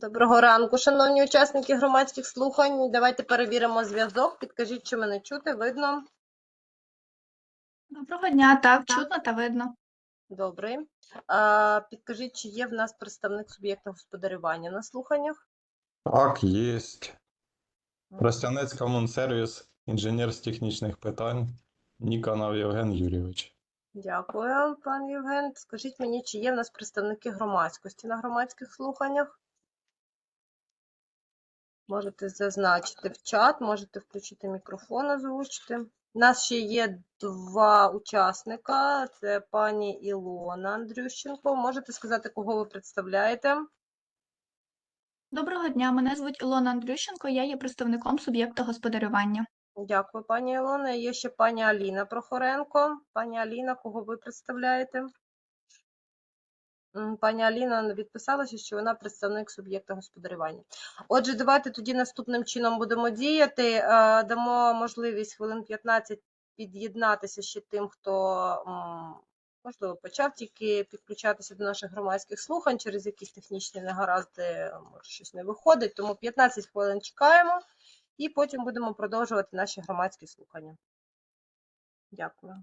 Доброго ранку, шановні учасники громадських слухань. Давайте перевіримо зв'язок. Підкажіть, чи мене чути, видно. Доброго дня, так, чутно та видно. Добре. А, підкажіть, чи є в нас представник суб'єкта господарювання на слуханнях? Так, єсть. Тростянець Комунсервіс, інженер з технічних питань, Ніконов Євген Юрійович. Дякую, пан Євген. Скажіть мені, чи є в нас представники громадськості на громадських слуханнях? Можете зазначити в чат, можете включити мікрофон, озвучити. У нас ще є два учасника. Це пані Ілона Андрющенко. Можете сказати, кого ви представляєте? Доброго дня, мене звуть Ілона Андрющенко, я є представником суб'єкта господарювання. Дякую, пані Ілона. Є ще пані Аліна Прохоренко. Пані Аліна, кого ви представляєте? Пані Аліна відписалася, що вона представник суб'єкта господарювання. Отже, давайте тоді наступним чином будемо діяти. Е, Дамо можливість хвилин 15 під'єднатися ще тим, хто, можливо, почав тільки підключатися до наших громадських слухань через якісь технічні негаразди, може, щось не виходить. Тому 15 хвилин чекаємо і потім будемо продовжувати наші громадські слухання. Дякую.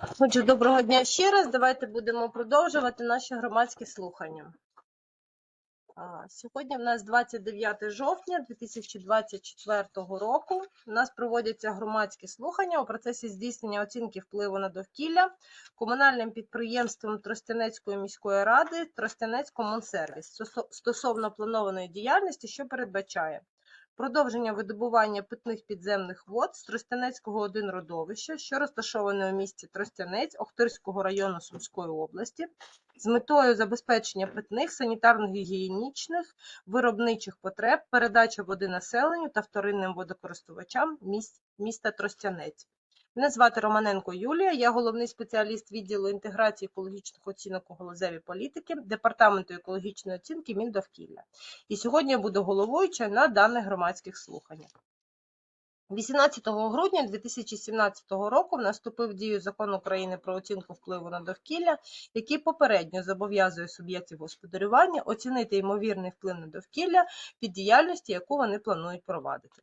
Отже, доброго дня ще раз. Давайте будемо продовжувати наші громадські слухання. Сьогодні в нас 29 жовтня 2024 року. У нас проводяться громадські слухання у процесі здійснення оцінки впливу на довкілля комунальним підприємством Тростянецької міської ради Тростянець Комунсервіс стосовно планованої діяльності, що передбачає продовження видобування питних підземних вод з Тростянецького 1 родовища, що розташоване у місті Тростянець Охтирського району Сумської області, з метою забезпечення питних, санітарно-гігієнічних, виробничих потреб, передачі води населенню та вторинним водокористувачам міст- міста Тростянець. Мене звати Романенко Юлія, я головний спеціаліст відділу інтеграції екологічних оцінок у галузевій політики Департаменту екологічної оцінки Міндовкілля. І сьогодні я буду головуючою на даних громадських слуханнях. 18 грудня 2017 року наступив дію закон України про оцінку впливу на довкілля, який попередньо зобов'язує суб'єктів господарювання оцінити ймовірний вплив на довкілля під діяльності, яку вони планують провадити.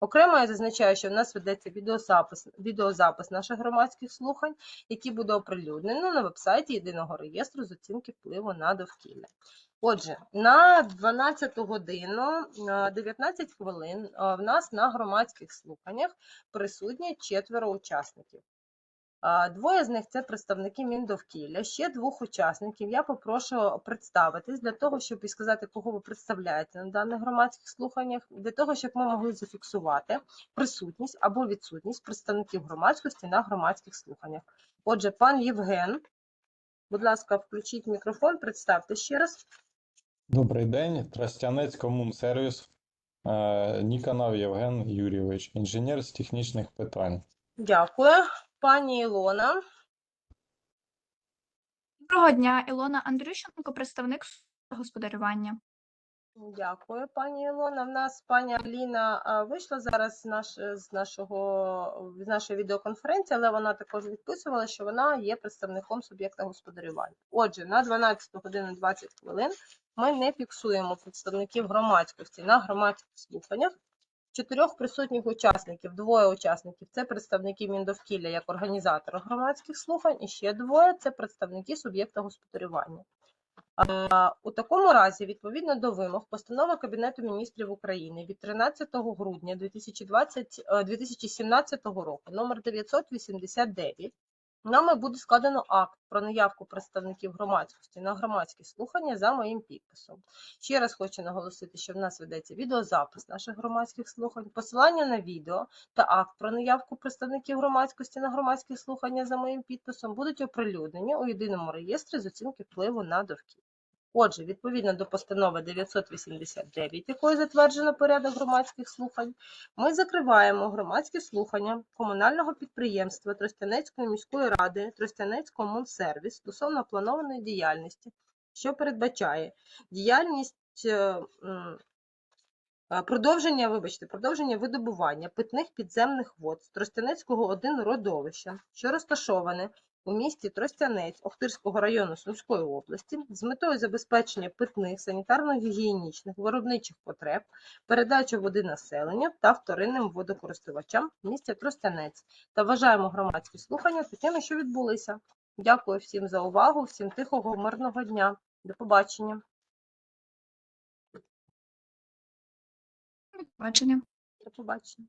Окремо я зазначаю, що в нас ведеться відеозапис, відеозапис наших громадських слухань, який буде оприлюднено на вебсайті Єдиного реєстру з оцінки впливу на довкілля. Отже, на 12 годину е, 19 хвилин е, в нас на громадських слуханнях присутні четверо учасників. Двоє з них це представники Міндовкілля. Ще двох учасників я попрошу представитись для того, щоб і сказати, кого ви представляєте на даних громадських слуханнях, для того, щоб ми могли зафіксувати присутність або відсутність представників громадськості на громадських слуханнях. Отже, пан Євген, будь ласка, включіть мікрофон, представте ще раз. Добрий день, Тростянець Комунсервіс, е, Ніконов Євген Юрійович, інженер з технічних питань. Дякую. Пані Ілона. Доброго дня, Ілона Андрющенко, представник господарювання. Дякую, пані Ілона. В нас пані Аліна вийшла зараз з, наш, з, нашого, з нашої відеоконференції, але вона також відписувала, що вона є представником суб'єкта господарювання. Отже, на 12 годину 20 хвилин ми не фіксуємо представників громадськості на громадських слуханнях. Чотирьох присутніх учасників, двоє учасників це представники Міндовкілля як організатора громадських слухань, і ще двоє це представники суб'єкта господарювання. У такому разі, відповідно до вимог постанови Кабінету міністрів України від 13 грудня 2020, е, 2017 року номер 989 нами буде складено акт про наявку представників громадськості на громадські слухання за моїм підписом. Ще раз хочу наголосити, що в нас ведеться відеозапис наших громадських слухань, посилання на відео та акт про наявку представників громадськості на громадські слухання за моїм підписом будуть оприлюднені у єдиному реєстрі з оцінки впливу на довкілля. Отже, відповідно до постанови 989, якою затверджено порядок громадських слухань, ми закриваємо громадські слухання комунального підприємства Тростянецької міської ради Тростянецького Мунсервіс стосовно планованої діяльності, що передбачає діяльність е, е, продовження, вибачте, продовження видобування питних підземних вод з Тростянецького 1 родовища, що розташоване у місті Тростянець Охтирського району Сумської області з метою забезпечення питних санітарно-гігієнічних виробничих потреб, передачі води населенню та вторинним водокористувачам місті Тростянець та вважаємо громадські слухання такими, що відбулися. Дякую всім за увагу, всім тихого, мирного дня. До побачення. Бачення. До побачення.